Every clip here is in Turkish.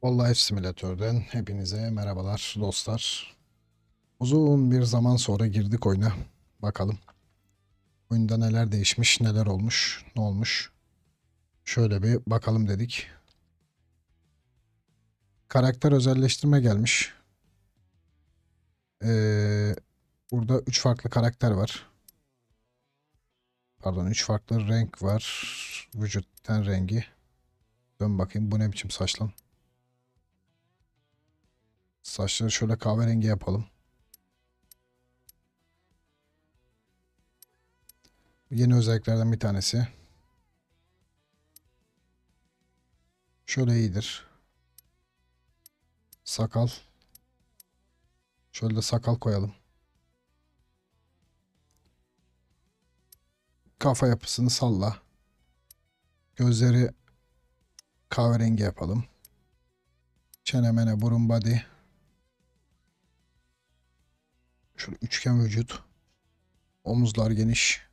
Wall Life Simulator'dan hepinize merhabalar dostlar. Uzun bir zaman sonra girdik oyuna. Bakalım. Oyunda neler değişmiş, neler olmuş, ne olmuş. Şöyle bir bakalım dedik. Karakter özelleştirme gelmiş. Ee, burada 3 farklı karakter var. Pardon 3 farklı renk var. Vücut ten rengi. Dön bakayım bu ne biçim saç lan. Saçları şöyle kahverengi yapalım. Yeni özelliklerden bir tanesi. Şöyle iyidir. Sakal. Şöyle de sakal koyalım. Kafa yapısını salla. Gözleri kahverengi yapalım. Çene mene burun body. Şöyle üçgen vücut. Omuzlar geniş.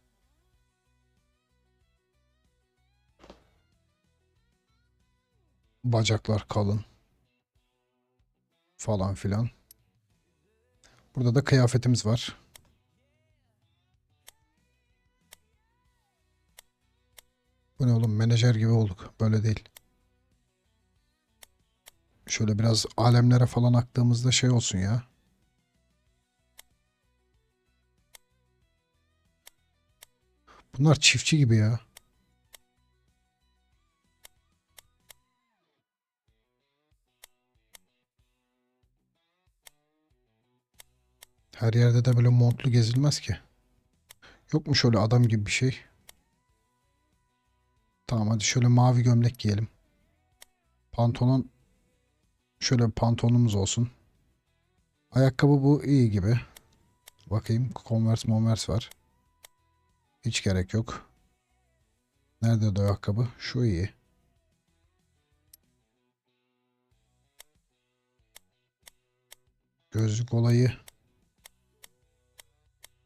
Bacaklar kalın. Falan filan. Burada da kıyafetimiz var. Bu ne oğlum menajer gibi olduk. Böyle değil. Şöyle biraz alemlere falan aktığımızda şey olsun ya. Bunlar çiftçi gibi ya. Her yerde de böyle montlu gezilmez ki. Yok mu şöyle adam gibi bir şey? Tamam hadi şöyle mavi gömlek giyelim. Pantolon şöyle bir pantolonumuz olsun. Ayakkabı bu iyi gibi. Bakayım Converse Converse var. Hiç gerek yok. Nerede de o ayakkabı? Şu iyi. Gözlük olayı.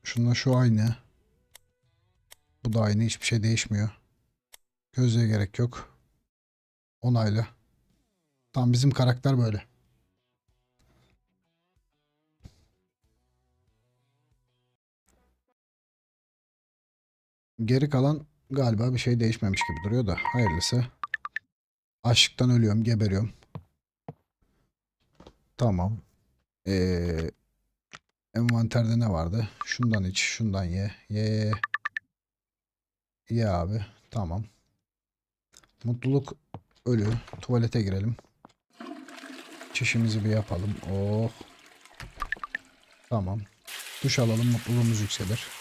Şununla şu aynı. Bu da aynı. Hiçbir şey değişmiyor. Gözlüğe gerek yok. Onayla. Tam bizim karakter böyle. Geri kalan galiba bir şey değişmemiş gibi duruyor da hayırlısı. Açlıktan ölüyorum, geberiyorum. Tamam. Ee, envanterde ne vardı? Şundan iç, şundan ye. Ye ye. ye. Abi. Tamam. Mutluluk ölü. Tuvalete girelim. Çişimizi bir yapalım. Oh. Tamam. Duş alalım, mutluluğumuz yükselir.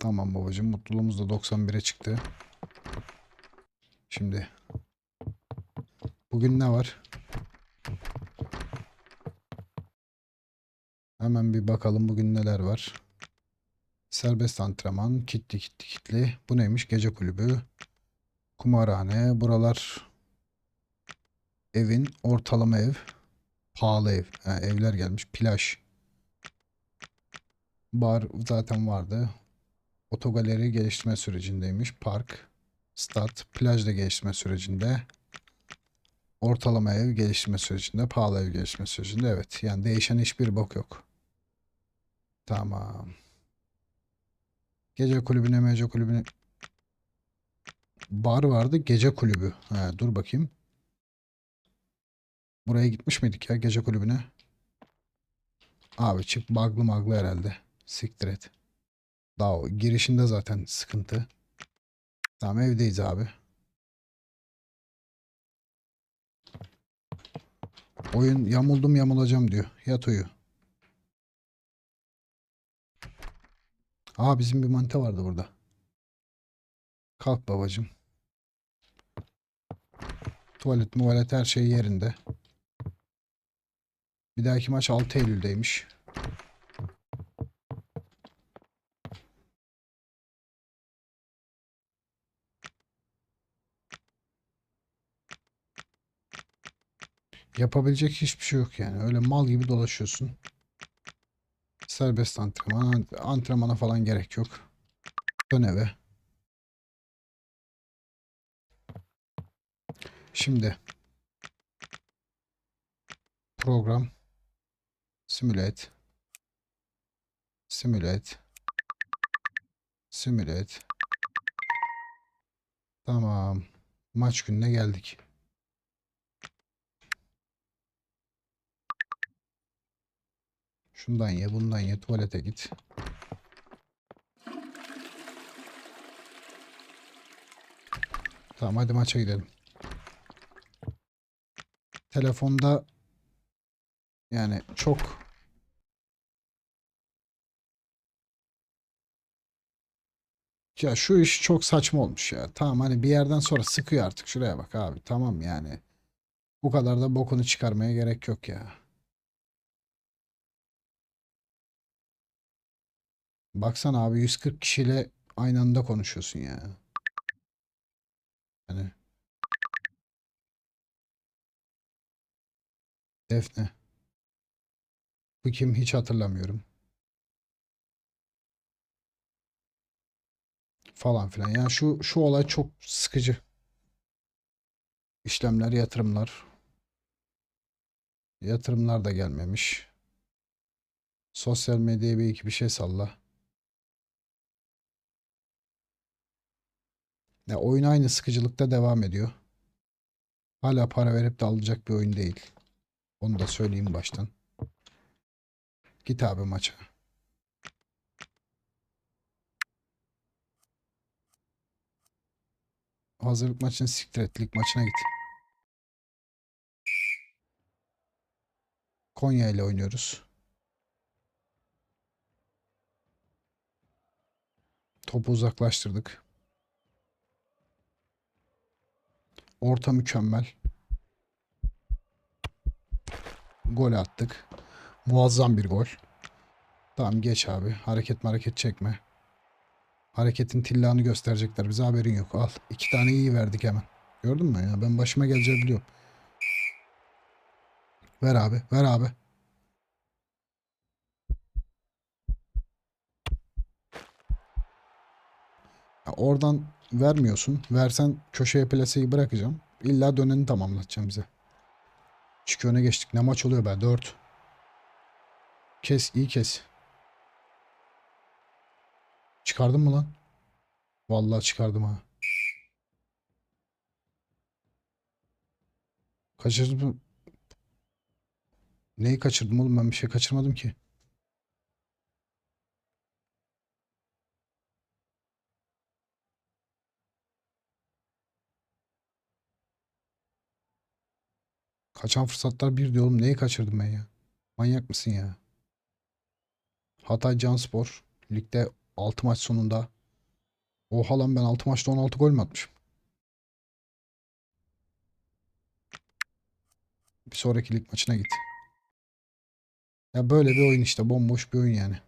Tamam babacığım. Mutluluğumuz da 91'e çıktı. Şimdi. Bugün ne var? Hemen bir bakalım bugün neler var. Serbest antrenman, kitli kitli kitli. Bu neymiş? Gece kulübü, kumarhane. Buralar evin ortalama ev. Pahalı ev. Ha, evler gelmiş. Plaj. Bar zaten vardı. Otogaleri geliştirme sürecindeymiş. Park, stat, plaj da geliştirme sürecinde. Ortalama ev geliştirme sürecinde. Pahalı ev geliştirme sürecinde. Evet. Yani değişen hiçbir bok yok. Tamam. Gece kulübüne, mece kulübüne. Bar vardı. Gece kulübü. Ha, dur bakayım. Buraya gitmiş miydik ya gece kulübüne? Abi çık baglı maglı herhalde. Siktir et. Daha o girişinde zaten sıkıntı. Tamam evdeyiz abi. Oyun yamuldum yamulacağım diyor. Yat uyu. Aa bizim bir manita vardı burada. Kalk babacığım. Tuvalet muvalet her şey yerinde. Bir dahaki maç 6 Eylül'deymiş. Yapabilecek hiçbir şey yok yani. Öyle mal gibi dolaşıyorsun. Serbest antrenman. Antrenmana falan gerek yok. Dön eve. Şimdi program simulate simulate simulate Tamam. Maç gününe geldik. Şundan ye, bundan ye, tuvalete git. Tamam hadi maça gidelim. Telefonda yani çok ya şu iş çok saçma olmuş ya. Tamam hani bir yerden sonra sıkıyor artık. Şuraya bak abi. Tamam yani. Bu kadar da bokunu çıkarmaya gerek yok ya. Baksana abi 140 kişiyle aynı anda konuşuyorsun ya. Hani Defne. Bu kim hiç hatırlamıyorum. Falan filan. Yani şu şu olay çok sıkıcı. İşlemler, yatırımlar. Yatırımlar da gelmemiş. Sosyal medyaya bir iki bir şey salla. Ya oyun aynı sıkıcılıkta devam ediyor. Hala para verip de alacak bir oyun değil. Onu da söyleyeyim baştan. Git abi maça. Hazırlık maçını siktir et. Lig maçına git. Konya ile oynuyoruz. Topu uzaklaştırdık. Orta mükemmel. Gol attık. Muazzam bir gol. Tamam geç abi. Hareket hareket çekme. Hareketin tillanı gösterecekler. Bize haberin yok. Al. iki tane iyi verdik hemen. Gördün mü ya? Ben başıma geleceği biliyorum. Ver abi. Ver abi. Ya oradan vermiyorsun. Versen köşeye plaseyi bırakacağım. İlla döneni tamamlatacağım bize. Çünkü öne geçtik. Ne maç oluyor be? 4. Kes. iyi kes. Çıkardın mı lan? Vallahi çıkardım ha. Kaçırdım. Neyi kaçırdım oğlum? Ben bir şey kaçırmadım ki. Kaçan fırsatlar bir diyor oğlum. Neyi kaçırdım ben ya? Manyak mısın ya? Hatay Canspor ligde 6 maç sonunda. Oha lan ben 6 maçta 16 gol mü atmışım? Bir sonraki lig maçına git. Ya böyle bir oyun işte. Bomboş bir oyun yani.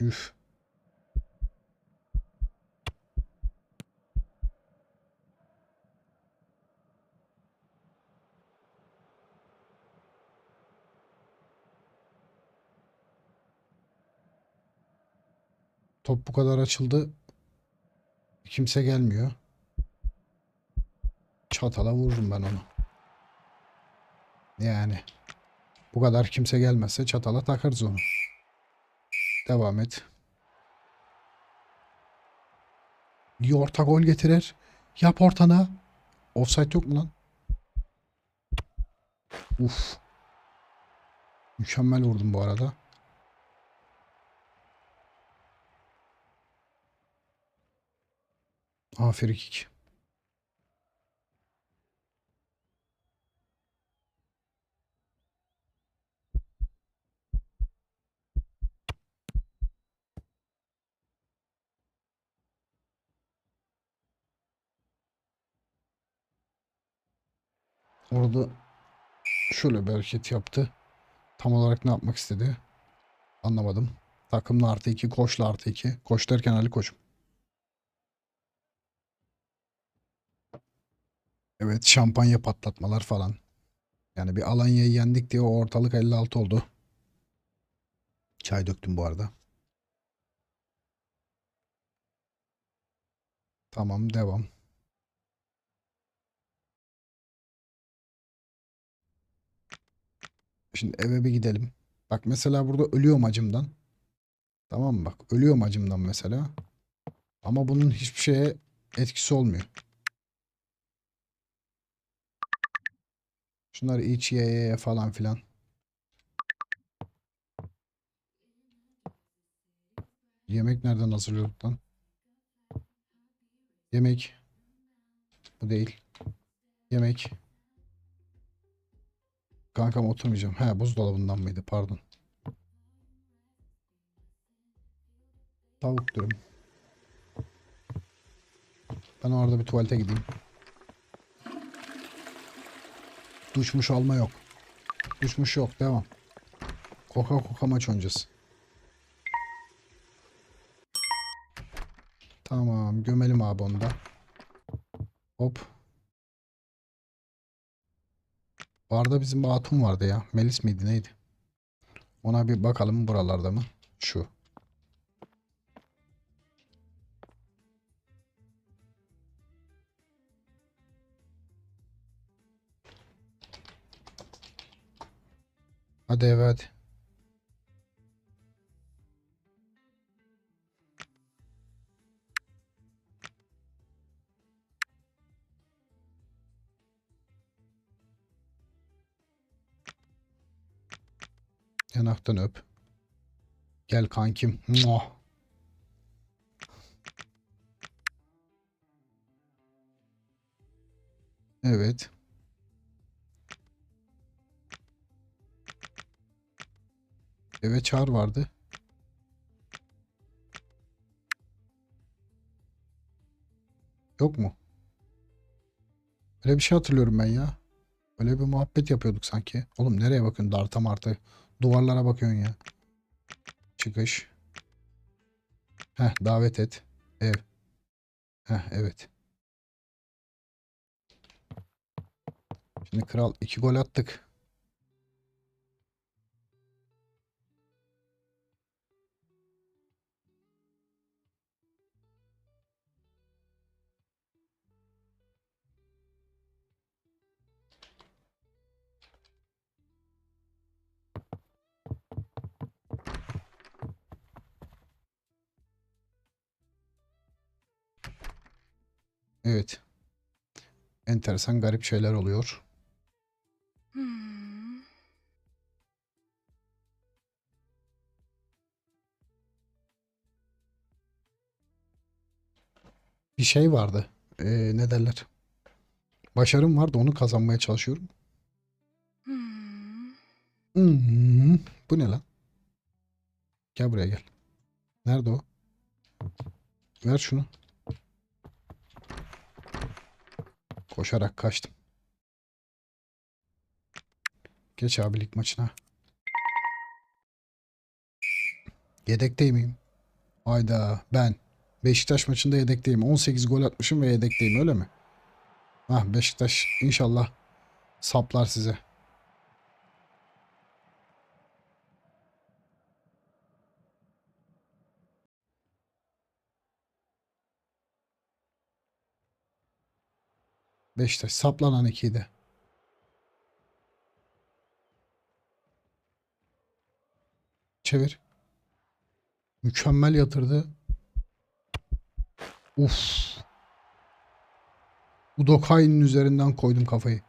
Üf. Top bu kadar açıldı. Kimse gelmiyor. Çatala vururum ben onu. Yani. Bu kadar kimse gelmezse çatala takarız onu. Devam et. Bir orta gol getirir. Yap ortana. Offside yok mu lan? Uf. Mükemmel vurdum bu arada. Frikik. Orada şöyle bir hareket yaptı. Tam olarak ne yapmak istedi? Anlamadım. Takımla artı 2, koçla artı 2. Koç derken Ali Koç'um. Evet şampanya patlatmalar falan. Yani bir Alanya'yı yendik diye o ortalık 56 oldu. Çay döktüm bu arada. Tamam devam. Şimdi eve bir gidelim. Bak mesela burada ölüyorum acımdan. Tamam mı? Bak ölüyorum acımdan mesela. Ama bunun hiçbir şeye etkisi olmuyor. Şunları iç ye ye falan filan. Yemek nereden hazırlıyorduk lan? Yemek. Bu değil. Yemek. Kankam oturmayacağım. He buzdolabından mıydı? Pardon. Tavuk dürüm. Ben orada bir tuvalete gideyim. Duşmuş alma yok. Duşmuş yok. Devam. Koka koka maç oynayacağız. Tamam. Gömelim abi onu da. Hop. Barda bizim bir hatun vardı ya. Melis miydi neydi? Ona bir bakalım buralarda mı? Şu. Hadi eve hadi. Yanaktan öp. Gel kankim. Muah. Evet. Eve çağır vardı. Yok mu? Öyle bir şey hatırlıyorum ben ya. Öyle bir muhabbet yapıyorduk sanki. Oğlum nereye bakıyorsun? Darta marta. Duvarlara bakıyorsun ya. Çıkış. Heh davet et. Ev. Heh evet. Şimdi kral iki gol attık. Evet. Enteresan garip şeyler oluyor. Hmm. Bir şey vardı. Ee, ne derler? Başarım vardı onu kazanmaya çalışıyorum. Hmm. Hmm, bu ne lan? Gel buraya gel. Nerede o? Ver şunu. Koşarak kaçtım. Geç abi lig maçına. Yedekteyim miyim? Hayda ben. Beşiktaş maçında yedekteyim. 18 gol atmışım ve yedekteyim öyle mi? Hah Beşiktaş inşallah saplar size. Beşiktaş saplanan ikiydi. Çevir. Mükemmel yatırdı. Uf. Udokai'nin üzerinden koydum kafayı.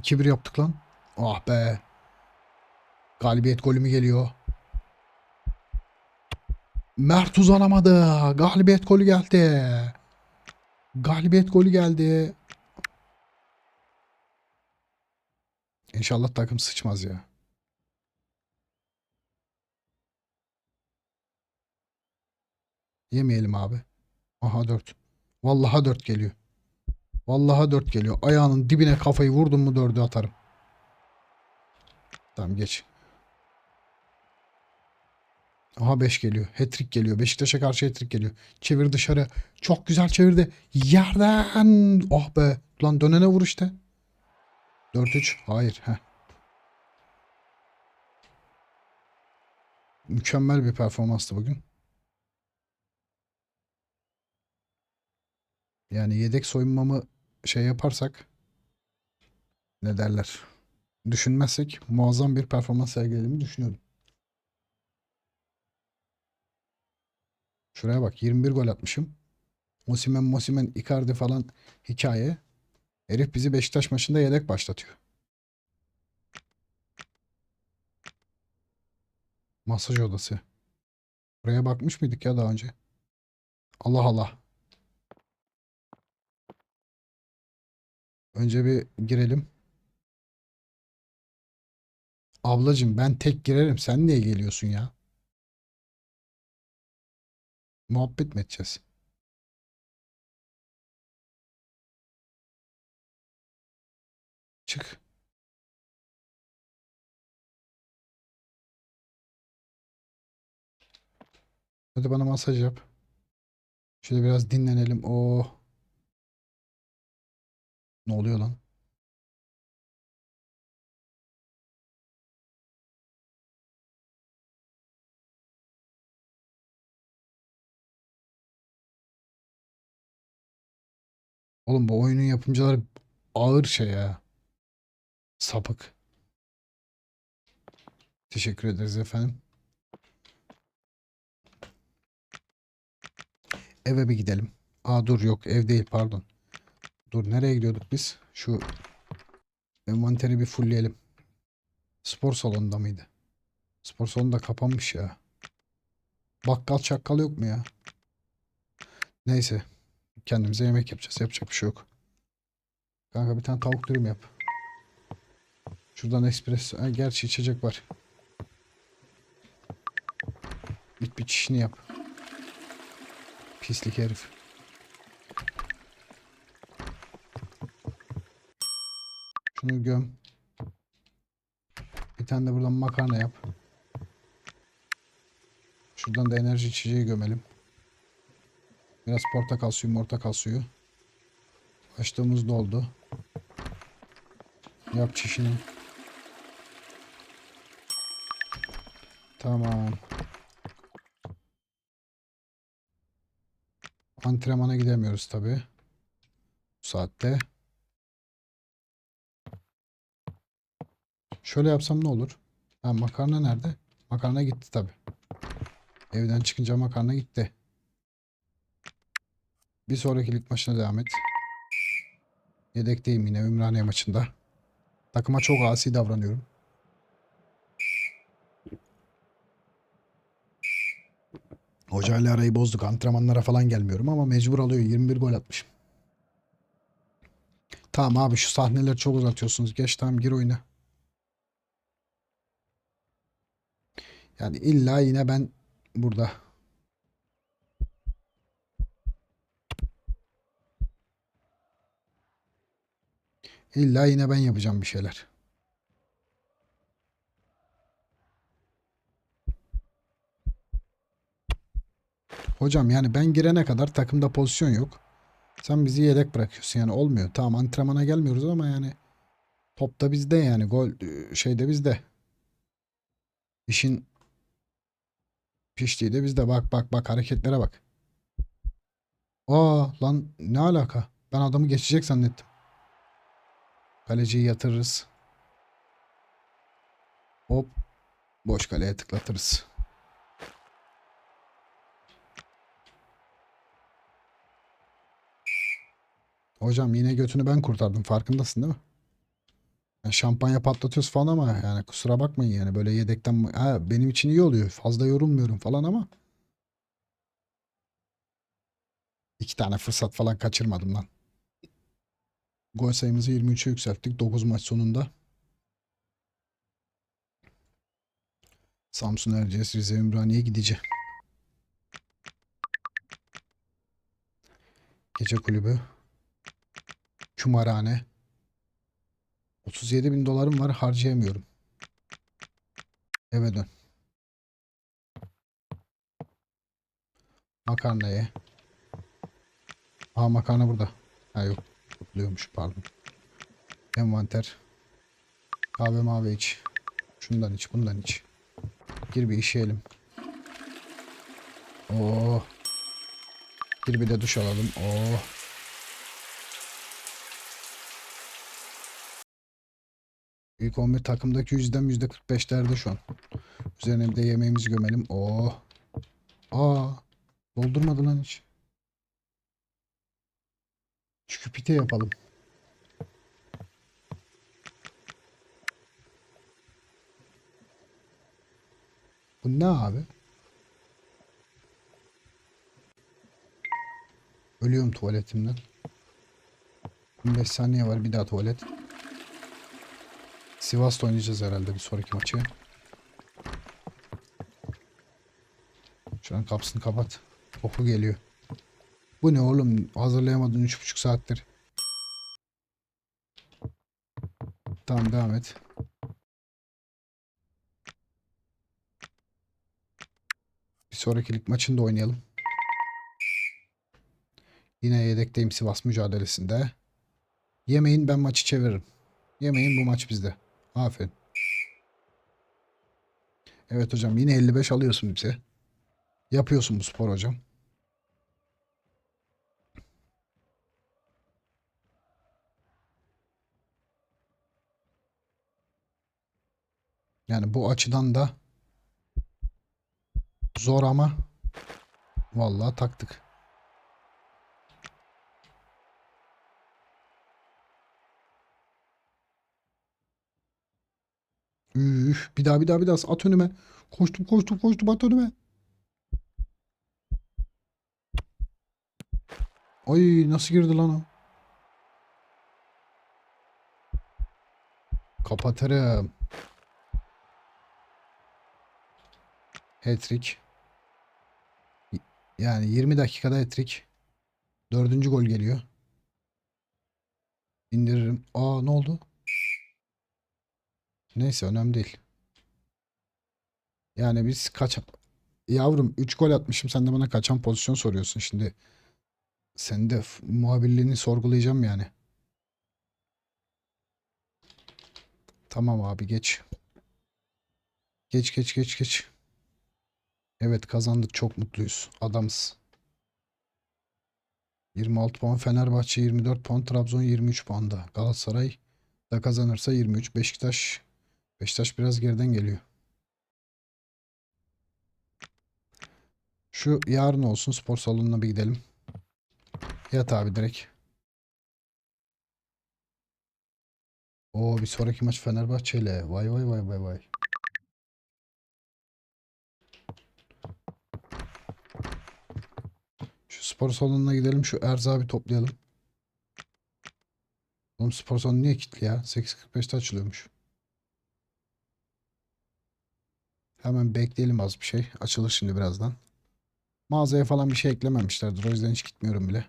2-1 yaptık lan. Ah be. Galibiyet golü mü geliyor? Mert uzanamadı. Galibiyet golü geldi. Galibiyet golü geldi. İnşallah takım sıçmaz ya. Yemeyelim abi. Aha 4. Vallaha 4 geliyor. Vallaha 4 geliyor. Ayağının dibine kafayı vurdum mu 4'ü atarım. Tamam geç. Aha 5 geliyor. Hat-trick geliyor. Beşiktaş'a karşı hat-trick geliyor. Çevir dışarı. Çok güzel çevirdi. Yerden. Oh be. Lan dönene vur işte. 4-3. Hayır. Heh. Mükemmel bir performanstı bugün. Yani yedek soyunmamı şey yaparsak ne derler? Düşünmezsek muazzam bir performans sergilediğimi düşünüyorum. Şuraya bak 21 gol atmışım. Osimhen, Mosimen, Icardi falan hikaye. Herif bizi Beşiktaş maçında yedek başlatıyor. Masaj odası. Buraya bakmış mıydık ya daha önce? Allah Allah. Önce bir girelim. Ablacım ben tek girerim. Sen niye geliyorsun ya? Muhabbet mi edeceğiz? Çık. Hadi bana masaj yap. Şöyle biraz dinlenelim. Oh. Ne oluyor lan? Oğlum bu oyunun yapımcıları ağır şey ya. Sapık. Teşekkür ederiz efendim. Eve bir gidelim. Aa dur yok ev değil pardon. Dur nereye gidiyorduk biz? Şu envanteri bir fullleyelim. Spor salonunda mıydı? Spor salonu da kapanmış ya. Bakkal çakkal yok mu ya? Neyse. Kendimize yemek yapacağız. Yapacak bir şey yok. Kanka bir tane tavuk dürüm yap. Şuradan espresso. Ha, gerçi içecek var. Git bir çişini yap. Pislik herif. Şunu göm. Bir tane de buradan makarna yap. Şuradan da enerji içeceği gömelim. Biraz portakal suyu, portakal suyu. Açtığımız doldu. Yap çişini. Tamam. Antrenmana gidemiyoruz tabi. Bu saatte. Şöyle yapsam ne olur? Ha, makarna nerede? Makarna gitti tabi. Evden çıkınca makarna gitti. Bir sonraki lig maçına devam et. Yedekteyim yine Ümraniye maçında. Takıma çok asi davranıyorum. Hocayla arayı bozduk. Antrenmanlara falan gelmiyorum ama mecbur alıyor. 21 gol atmışım. Tamam abi şu sahneleri çok uzatıyorsunuz. Geç tamam gir oyuna. Yani illa yine ben burada. İlla yine ben yapacağım bir şeyler. Hocam yani ben girene kadar takımda pozisyon yok. Sen bizi yedek bırakıyorsun yani olmuyor. Tamam antrenmana gelmiyoruz ama yani top da bizde yani gol şey de bizde. İşin piştiği de bizde. Bak bak bak hareketlere bak. Aa lan ne alaka? Ben adamı geçecek zannettim. Kaleciyi yatırırız. Hop. Boş kaleye tıklatırız. Hocam yine götünü ben kurtardım. Farkındasın değil mi? Yani şampanya patlatıyoruz falan ama yani kusura bakmayın yani böyle yedekten ha, benim için iyi oluyor. Fazla yorulmuyorum falan ama iki tane fırsat falan kaçırmadım lan. Gol sayımızı 23'e yükselttik 9 maç sonunda. Samsun Erciyes Rize Ümraniye gidici. Gece kulübü. Kümarhane. 37 bin dolarım var harcayamıyorum. Eve dön. Makarna ye. Aa makarna burada. Ha yok. Topluyormuş pardon. Envanter. Kahve mavi iç. Şundan iç bundan iç. Gir bir işeyelim. Oo. Gir bir de duş alalım. Oo. İlk 11 takımdaki yüzdem yüzde 45'lerde şu an. Üzerine bir de yemeğimizi gömelim. Oo. Aa. Doldurmadı lan hiç. Çünkü pite yapalım. Bu ne abi? Ölüyorum tuvaletimden. 15 saniye var bir daha tuvalet. Sivas'ta oynayacağız herhalde bir sonraki maçı. Şuranın kapısını kapat. Koku geliyor. Bu ne oğlum? Hazırlayamadın 3,5 saattir. Tamam devam et. Bir sonraki lig maçında oynayalım. Yine yedekteyim Sivas mücadelesinde. Yemeyin ben maçı çeviririm. Yemeyin bu maç bizde. Aferin. Evet hocam yine 55 alıyorsun bize. Yapıyorsun bu spor hocam. Yani bu açıdan da zor ama vallahi taktık. Üf, bir daha bir daha bir daha at önüme. Koştum koştum koştum at önüme. Ay nasıl girdi lan o? Kapatırım. Hat-trick. Yani 20 dakikada hat-trick. Dördüncü gol geliyor. İndiririm. Aa ne oldu? Neyse önemli değil. Yani biz kaç... Yavrum 3 gol atmışım sen de bana kaçan pozisyon soruyorsun şimdi. Sen de muhabirliğini sorgulayacağım yani. Tamam abi geç. Geç geç geç geç. Evet kazandık çok mutluyuz. Adamız. 26 puan Fenerbahçe 24 puan Trabzon 23 puanda. Galatasaray da kazanırsa 23. Beşiktaş Beşiktaş biraz geriden geliyor. Şu yarın olsun spor salonuna bir gidelim. Yat abi direkt. Oo bir sonraki maç Fenerbahçe ile. Vay vay vay vay vay. Şu spor salonuna gidelim. Şu erzağı bir toplayalım. Oğlum spor salonu niye kilitli ya? 8.45'te açılıyormuş. Hemen bekleyelim az bir şey. Açılır şimdi birazdan. Mağazaya falan bir şey eklememişlerdir. O yüzden hiç gitmiyorum bile.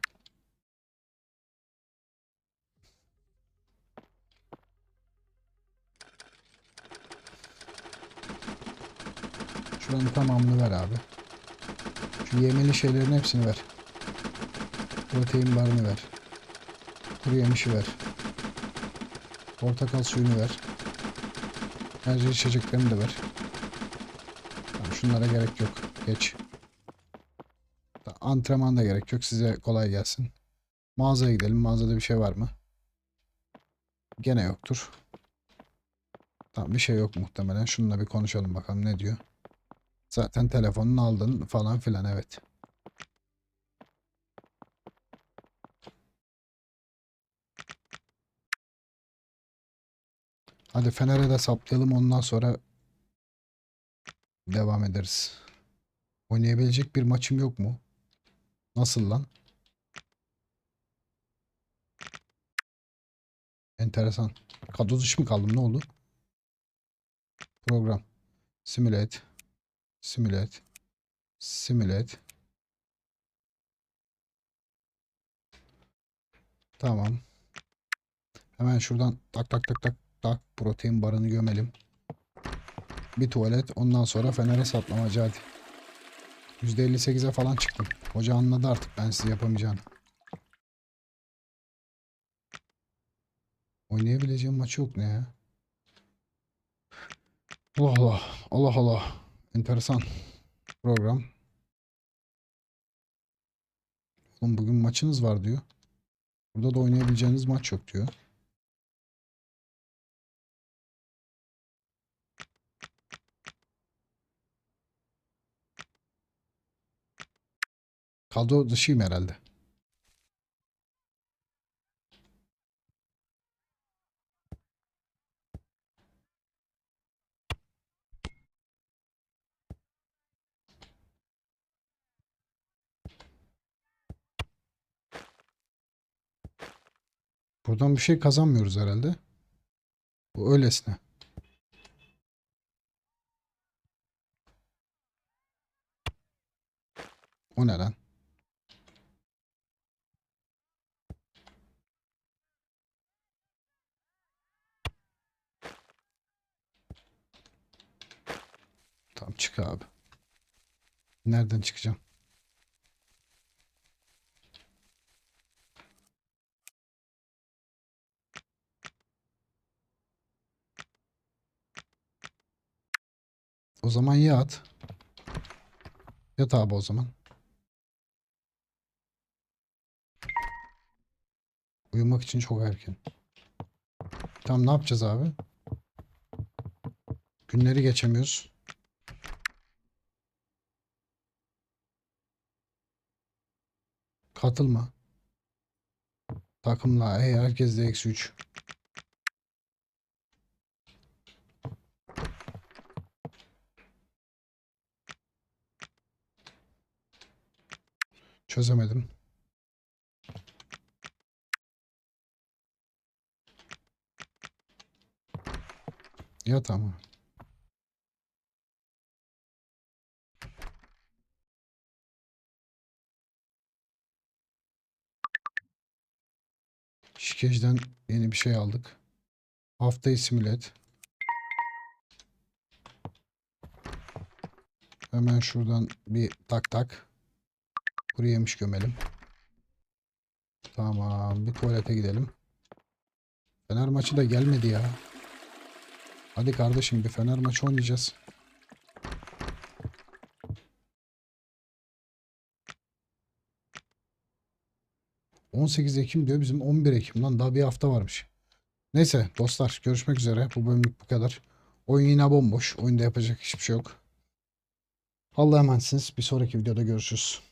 Şuranın tamamını ver abi. Şu yemeli şeylerin hepsini ver. Protein barını ver. Kuru yemişi ver. Portakal suyunu ver. Enerji içeceklerini de ver. Tamam, şunlara gerek yok. Geç. Antrenman da gerek yok. Size kolay gelsin. Mağazaya gidelim. Mağazada bir şey var mı? Gene yoktur. Tamam bir şey yok muhtemelen. Şununla bir konuşalım bakalım ne diyor. Zaten telefonunu aldın falan filan evet. Hadi Fener'e de saplayalım ondan sonra devam ederiz. Oynayabilecek bir maçım yok mu? Nasıl lan? Enteresan. Kadro dışı mı kaldım? Ne oldu? Program. Simulate. Simulate. Simulate. Tamam. Hemen şuradan tak tak tak tak tak protein barını gömelim. Bir tuvalet. Ondan sonra Fener'e saplamacı hadi. %58'e falan çıktım. Hoca anladı artık ben size yapamayacağını. Oynayabileceğim maçı yok ne ya? Allah Allah. Allah Allah. Enteresan. Program. Oğlum bugün maçınız var diyor. Burada da oynayabileceğiniz maç yok diyor. Kadro dışıyım herhalde. Buradan bir şey kazanmıyoruz herhalde. Bu öylesine. O ne lan? Tamam çık abi. Nereden çıkacağım? O zaman yat. Yat abi o zaman. Uyumak için çok erken. Tamam ne yapacağız abi? Günleri geçemiyoruz. Katılma. Takımla. Hey, herkes de eksi 3. Çözemedim. Ya tamam. Şikecden yeni bir şey aldık. Haftayı simület. Hemen şuradan bir tak tak. Kuru yemiş gömelim. Tamam. Bir tuvalete gidelim. Fener maçı da gelmedi ya. Hadi kardeşim bir Fener maçı oynayacağız. ...18 Ekim diyor bizim 11 Ekim lan daha bir hafta varmış. Neyse dostlar görüşmek üzere bu bölümlük bu kadar. Oyun yine bomboş oyunda yapacak hiçbir şey yok. Allah'a emanetsiniz bir sonraki videoda görüşürüz.